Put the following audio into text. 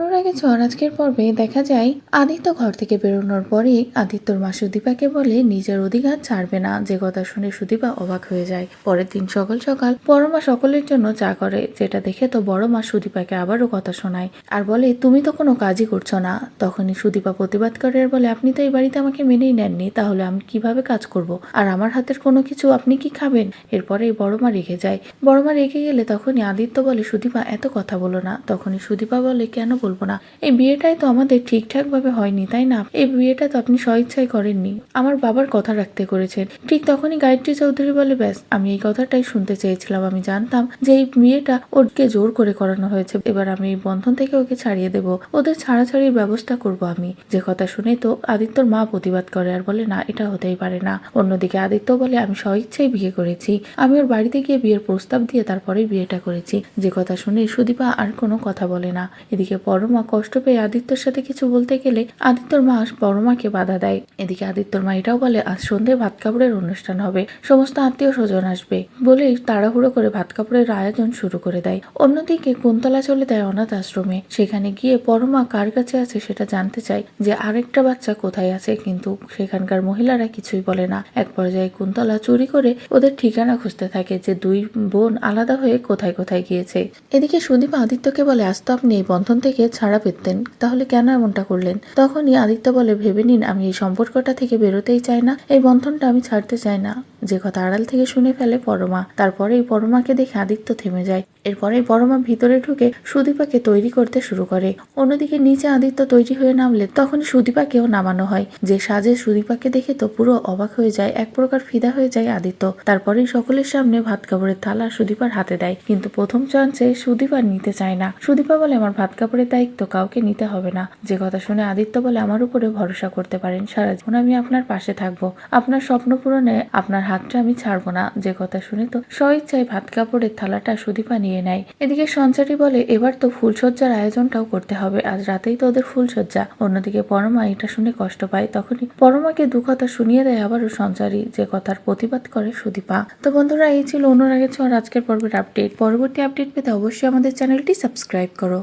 অনুরাগে ঝড় আজকের পর্বে দেখা যায়, আদিত্য ঘর থেকে বেরোনোর পরে আদিত্যর মা সুদীপাকে বলে নিজের অধিকার ছাড়বে না। যে কথা শুনে সুদীপা অবাক হয়ে যায়। পরের দিন সকাল সকাল বড় মা সকলের জন্য চা করে। যেটা দেখে তো বড় মা সুদীপাকে আবারও কথা শোনায়। আর বলে, তুমি তো কোনো কাজই করছ না। তখনই সুদীপা প্রতিবাদ করে আর বলে, আপনি তো এই বাড়িতে আমাকে মেনেই নেননি। তাহলে আমি কীভাবে কাজ করব? আর আমার হাতের কোনো কিছু আপনি কি খাবেন? এরপরে বড় মা রেগে যায়। বড় মা রেগে গেলে তখনই আদিত্য বলে, সুদীপা, এত কথা বলো না। তখনই সুদীপা বলে, কেন বলব না। এই বিয়েটাই তো আমাদের ঠিকঠাক ভাবে হয়নি, তাই না? এই বিয়েটা তো আপনি স্বইচ্ছায় করেননি। আমার বাবার কথা রাখতে করেছেন। ঠিক তখনই গায়ত্রী চৌধুরী বলে, ব্যাস, আমি এই কথাটাই শুনতে চেয়েছিলাম, আমি জানতাম যে এই বিয়েটা ওকে জোর করে করানো হয়েছে। এবার আমি এই বন্ধন থেকে ওকে ছাড়িয়ে দেব। ওদের ছাড়াছাড়ির ব্যবস্থা করব আমি। যে কথা শুনে তো আদিত্যর মা প্রতিবাদ করে আর বলে, না, এটা হতেই পারে না। অন্যদিকে আদিত্য বলে, আমি স্বইচ্ছাই বিয়ে করেছি। আমি ওর বাড়িতে গিয়ে বিয়ের প্রস্তাব দিয়ে তারপরে বিয়েটা করেছি। যে কথা শুনে সুদীপা আর কোনো কথা বলে না। এদিকে পরমা কষ্ট পেয়ে আদিত্যর সাথে কিছু বলতে গেলে আদিত্যর মা পরমাকে বাধা দেয়। এদিকে আদিত্যর মা এটাও বলে, আজ সন্ধ্যে ভাত কাপড়ের অনুষ্ঠান হবে। সমস্ত আত্মীয় স্বজন আসবে। বলেই তাড়াহুড়ো করে ভাত কাপড়ের আয়োজন শুরু করে দেয়। অন্যদিকে কুন্তলা চলে দেয় অনাথ আশ্রমে। সেখানে গিয়ে পরমা কার কাছে আছে সেটা জানতে চায় যে আরেকটা বাচ্চা কোথায় আছে, কিন্তু সেখানকার মহিলারা কিছুই বলে না। এক পর্যায়ে কুন্তলা চুরি করে ওদের ঠিকানা খুঁজতে থাকে যে দুই বোন আলাদা হয়ে কোথায় কোথায় গিয়েছে। এদিকে সুদীপ আদিত্যকে বলে, আজ তো আপনি এই বন্ধন থেকে ছাড়া পেতেন, তাহলে কেন এমনটা করলেন? তখনই আদিত্য বলে, ভেবে নিন, আমি এই সম্পর্কটা থেকে বেরোতেই চাই না। এই বন্ধনটা আমি ছাড়তে চাই না। যে কথা আড়াল থেকে শুনে ফেলে পরমা। তারপরেই পরমাকে দেখে আদিত্য থেমে যায়। এরপরে পরমা ভিতরে ঢুকে সুদীপাকে তৈরি করতে শুরু করে। অন্যদিকে নিচে আদিত্য তৈরি হয়ে নামলে তখন সুদীপাকেও নামানো হয়। যে সাজে সুদীপাকে দেখে তো পুরো অবাক হয়ে যায়, এক প্রকার ফিদা হয়ে যায় আদিত্য। তারপরেই সকলের সামনে ভাত কাপড়ের থালা সুদীপার হাতে দেয়। কিন্তু প্রথম চান্সে সুদীপা নিতে চায় না। সুদীপা বলে, আমার ভাত কাপড়ের দায়িত্ব কাউকে নিতে হবে না। যে কথা শুনে আদিত্য বলে, আমার উপরে ভরসা করতে পারেন সারা জীবন আমি আপনার পাশে থাকব। আপনার স্বপ্ন পূরণে আপনার হাতটা আমি ছাড়বো না, যে কথা শুনে তো স্বইচ্ছায় ভাত কাপড়ের থালাটা সুদীপা নিয়ে নেয়। এদিকে সঞ্চারী বলে, এবার তো ফুলসজ্জার আয়োজনটাও করতে হবে, আজ রাতেই তো ওদের ফুলসজ্জা অন্যদিকে পরমা এটা শুনে কষ্ট পায়, তখনই পরমাকে দু কথা শুনিয়ে দেয় আবারও সঞ্চারী, যে কথার প্রতিবাদ করে সুদীপা। তো বন্ধুরা, এই ছিল অনুরাগের ছোঁয়ার আজকের পর্বের আপডেট পরবর্তী আপডেট পেতে অবশ্যই আমাদের চ্যানেলটি সাবস্ক্রাইব করো।